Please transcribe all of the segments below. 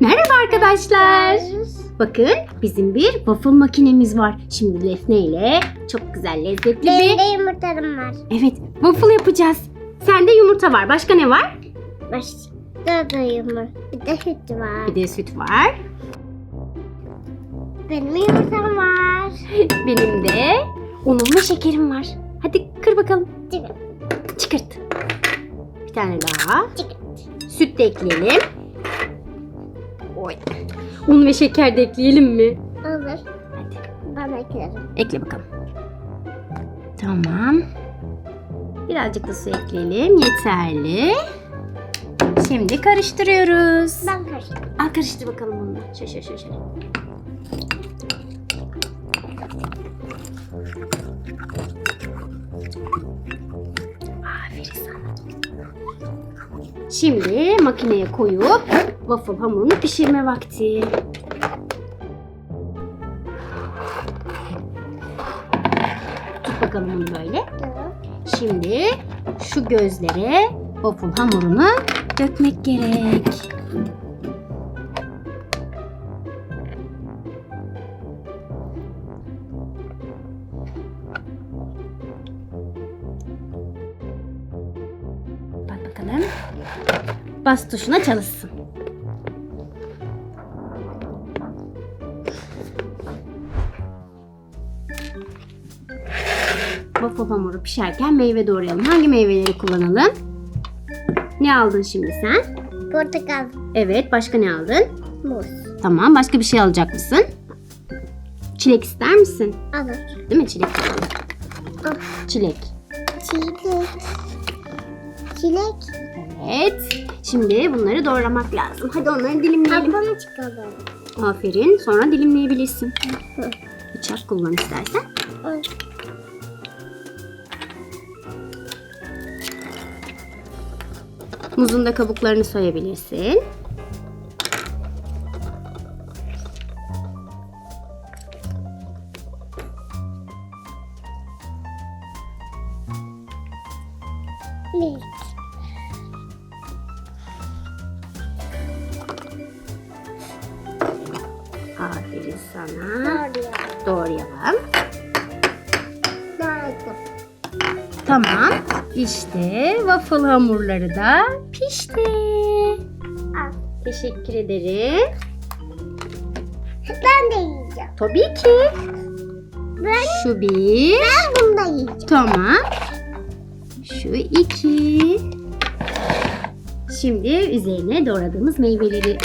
Merhaba arkadaşlar. Bakın bizim bir waffle makinemiz var. Şimdi Defne ile çok güzel lezzetli Benim bir... de yumurtalarım var. Evet waffle yapacağız. Sende yumurta var. Başka ne var? Başka da yumurta. Bir de süt var. Bir de süt var. Benim yumurtam var. Benim de unum ve şekerim var. Hadi kır bakalım. Çıkın. Çıkırt. Bir tane daha. Çıkın. Süt de ekleyelim. Oy. Un ve şeker de ekleyelim mi? Olur. Hadi. Ben eklerim. Ekle bakalım. Tamam. Birazcık da su ekleyelim. Yeterli. Şimdi karıştırıyoruz. Ben karıştırdım. Al karıştır bakalım bunu. şöyle şöyle. Şimdi makineye koyup waffle hamurunu pişirme vakti. Tut bakalım onu böyle. Şimdi şu gözlere waffle hamurunu dökmek gerek. Bakalım. Bas tuşuna çalışsın. Waffle hamuru pişerken meyve doğrayalım. Hangi meyveleri kullanalım? Ne aldın şimdi sen? Portakal, Evet, başka ne aldın? muz. Tamam, başka bir şey alacak mısın? Çilek ister misin? Alır. Değil mi çilek? Al. Çilek. Çilek. Çilek. Evet. Şimdi bunları doğramak lazım. Hadi onları dilimleyelim. Kabuğunu çıkalım. Aferin. Sonra dilimleyebilirsin. Bıçak kullan istersen. Muzun da kabuklarını soyabilirsin. Milk. Doğru. Doğrayalım. Doğru. Tamam. İşte waffle hamurları da pişti. Al. Teşekkür ederim. Ben de yiyeceğim. Tabii ki. Ben, Şu bir. ben bunu da yiyeceğim. Tamam. Şu iki. Şimdi üzerine doğradığımız meyveleri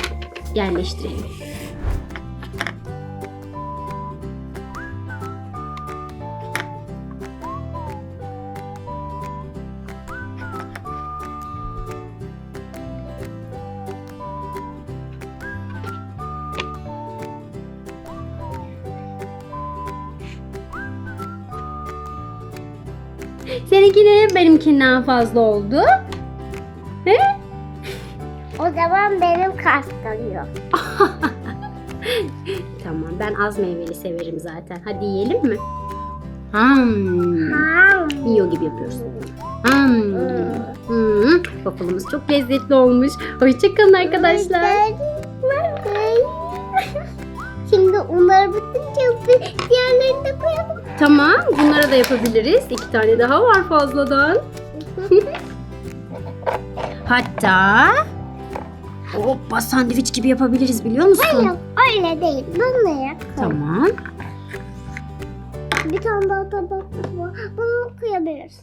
yerleştirelim. Seninki de benimkinden fazla oldu. He? O zaman benim kas kalıyor. Tamam ben az meyveli severim zaten. Hadi yiyelim mi? Hmm. Ha. Yiyor gibi yapıyoruz. Hmm. Hmm. Waffle'ımız çok lezzetli olmuş. Hoşçakalın arkadaşlar. Onları bitince diğerlerini de koyalım. Tamam bunlara da yapabiliriz. İki tane daha var fazladan. Hatta Hoppa sandviç gibi yapabiliriz biliyor musun? Hayır öyle değil. Bunu yap. Tamam. Bir tane daha tabak var. Bunu koyabiliriz.